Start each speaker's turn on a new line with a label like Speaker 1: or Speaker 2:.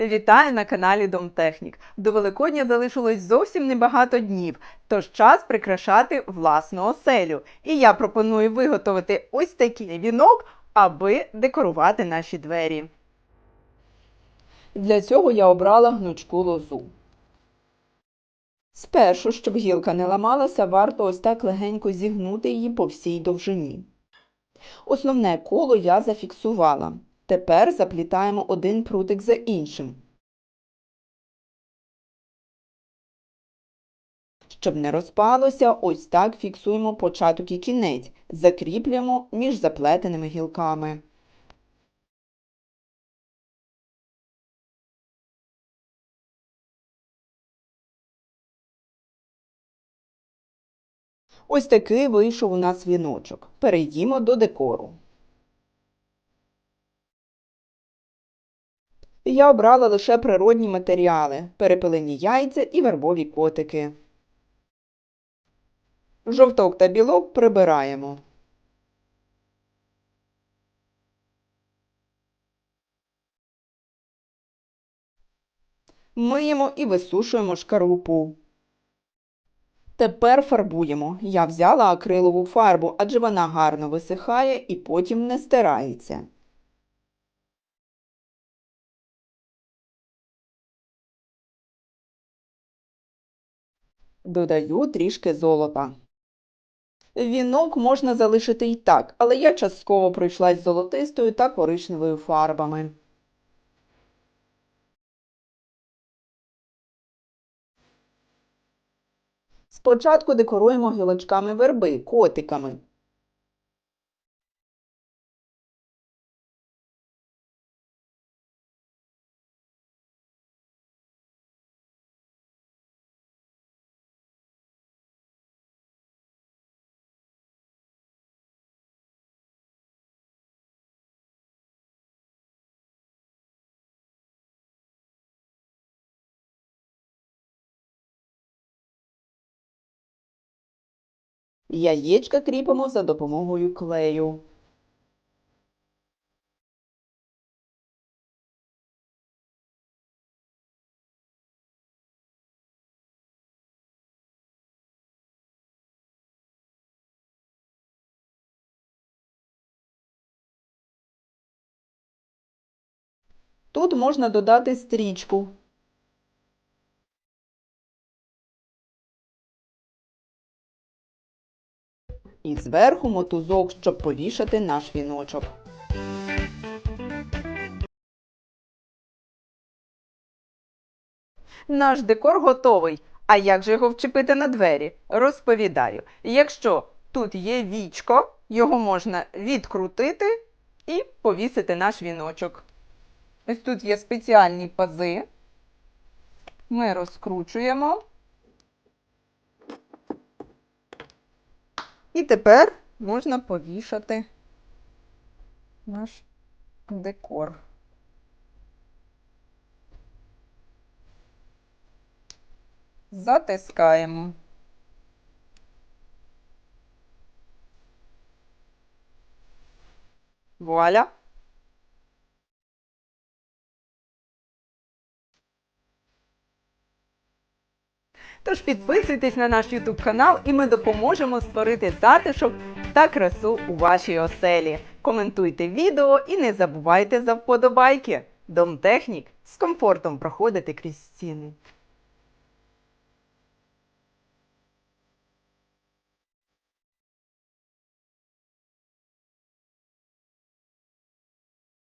Speaker 1: Вітаю на каналі Домтехнік. До Великодня залишилось зовсім небагато днів, тож час прикрашати власну оселю. І я пропоную виготовити ось такий вінок, аби декорувати наші двері. Для цього я обрала гнучку лозу. Спершу, щоб гілка не ламалася, варто ось так легенько зігнути її по всій довжині. Основне коло я зафіксувала. Тепер заплітаємо один прутик за іншим. Щоб не розпалося, ось так фіксуємо початок і кінець, закріплюємо між заплетеними гілками. Ось такий вийшов у нас віночок. Перейдімо до декору. Я обрала лише природні матеріали, перепилені яйця і вербові котики. Жовток та білок прибираємо. Миємо і висушуємо шкарлупу. Тепер фарбуємо. Я взяла акрилову фарбу, адже вона гарно висихає і потім не стирається. Додаю трішки золота. Вінок можна залишити і так, але я частково пройшлась золотистою та коричневою фарбами. Спочатку декоруємо гілочками верби, котиками. Яєчка кріпимо за допомогою клею. Тут можна додати стрічку. І зверху мотузок, щоб повішати наш віночок. Наш декор готовий. А як же його вчепити на двері? Розповідаю. Якщо тут є вічко, його можна відкрутити і повісити наш віночок. Ось тут є спеціальні пази. Ми розкручуємо. І тепер можна повішати наш декор. Затискаємо. Вуаля! Тож підписуйтесь на наш YouTube канал і ми допоможемо створити затишок та красу у вашій оселі. Коментуйте відео і не забувайте за вподобайки. Домтехнік з комфортом проходити крізь стіни.